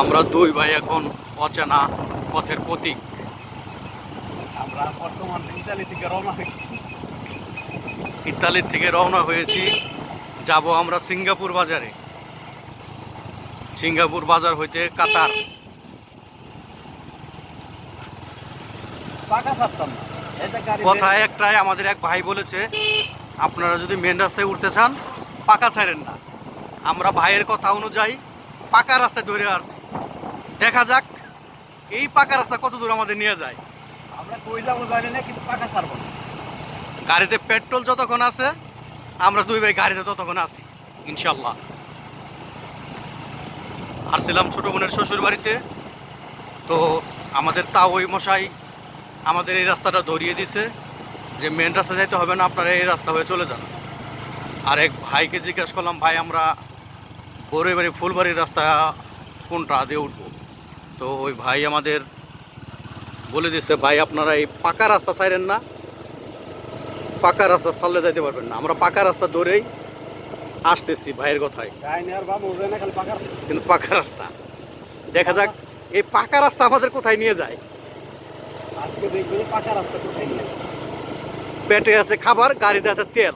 আমরা দুই ভাই এখন অচেনা পথের প্রতীক। আমরা বর্তমান ইতালি থেকে রওনা হয়েছি। ইতালির থেকে রওনা হয়েছি। যাব আমরা সিঙ্গাপুর বাজারে। সিঙ্গাপুর বাজার হইতে কাতার। কথা একটাই আমাদের এক ভাই বলেছে আপনারা যদি মেন রাস্তায় উঠতে চান পাকা ছাড়েন না। আমরা ভাইয়ের কথা অনুযায়ী পাকা রাস্তায় ধরে আসছি। দেখা যাক এই পাকা রাস্তা কত দূর আমাদের নিয়ে যায়। আমরা কই যাব জানি না কিন্তু পাকা ছাড়বো না। গাড়িতে পেট্রোল যতক্ষণ আছে আমরা দুই ভাই গাড়িতে ততক্ষণ আছি ইনশাল্লাহ। আসছিলাম ছোট বোনের শ্বশুর বাড়িতে তো আমাদের তা ওই মশাই আমাদের এই রাস্তাটা ধরিয়ে দিছে যে মেন রাস্তা যাইতে হবে না আপনারা এই রাস্তা হয়ে চলে যান। আর এক ভাইকে জিজ্ঞাসা করলাম ভাই আমরা বড়ই বাড়ি ফুলবাড়ির রাস্তা কোনটা দিয়ে উঠবো? তো ওই ভাই আমাদের বলে দিছে ভাই আপনারা এই পাকা রাস্তা ছাইরেন না। পাকা রাস্তা ছাড়লে যাইতে পারবেন না। আমরা পাকা রাস্তা ধরেই আসতেছি ভাইয়ের কথায়। কিন্তু পাকা রাস্তা। দেখা যাক এই পাকা রাস্তা আমাদের কোথায় নিয়ে যায়? আজকে দেখবে পাকা রাস্তা কোথায় পেটে আছে খাবার গাড়িতে আছে তেল।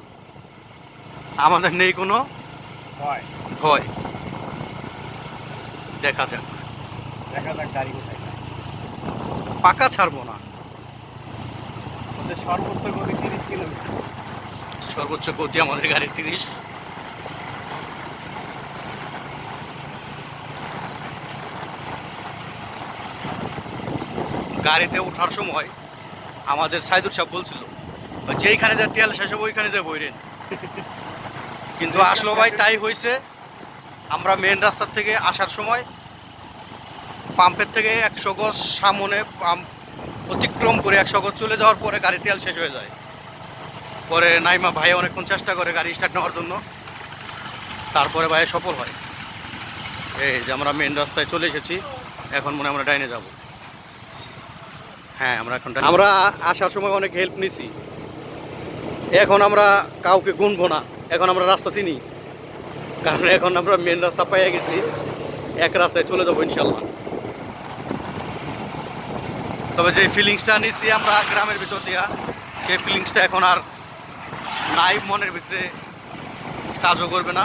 আমাদের নেই কোনো হয় ভয়। দেখা যাক। দেখা যাক গাড়ি কোথায় পাকা ছাড়বো না। সর্বোচ্চ গতি তিরিশ কিলোমিটার। সর্বোচ্চ গতি আমাদের গাড়ির তিরিশ। গাড়িতে ওঠার সময় আমাদের সাইদুর সাহেব বলছিল যেইখানে যা তেল শেষ হবে ওইখানে যা বইরেন। কিন্তু আসলো ভাই তাই হয়েছে আমরা মেন রাস্তার থেকে আসার সময় পাম্পের থেকে একশো গজ সামনে পাম্প অতিক্রম করে একশো গজ চলে যাওয়ার পরে গাড়ি তেল শেষ হয়ে যায়। পরে নাইমা ভাই অনেকক্ষণ চেষ্টা করে গাড়ি স্টার্ট নেওয়ার জন্য। তারপরে ভাই সফল হয়। এই যে আমরা মেন রাস্তায় চলে এসেছি, এখন মনে আমরা ডাইনে যাব। হ্যাঁ আমরা এখন আমরা আসার সময় অনেক হেল্প নিছি। এখন আমরা কাউকে গুনবো না। এখন আমরা রাস্তা চিনি। কারণ এখন আমরা মেন রাস্তা পেয়ে গেছি। এক রাস্তায় চলে যাব ইনশাল্লাহ। তবে যে ফিলিংসটা নিচ্ছি আমরা গ্রামের ভিতর দিয়া, সেই ফিলিংসটা এখন আর নাই মনের ভিতরে, কাজও করবে না।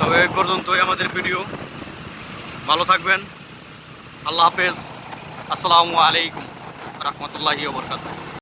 তবে এই পর্যন্তই আমাদের ভিডিও ভালো থাকবেন। আল্লাহ হাফেজ। আসসালামু আলাইকুম। রহমতুল্লাহি ওবরকাত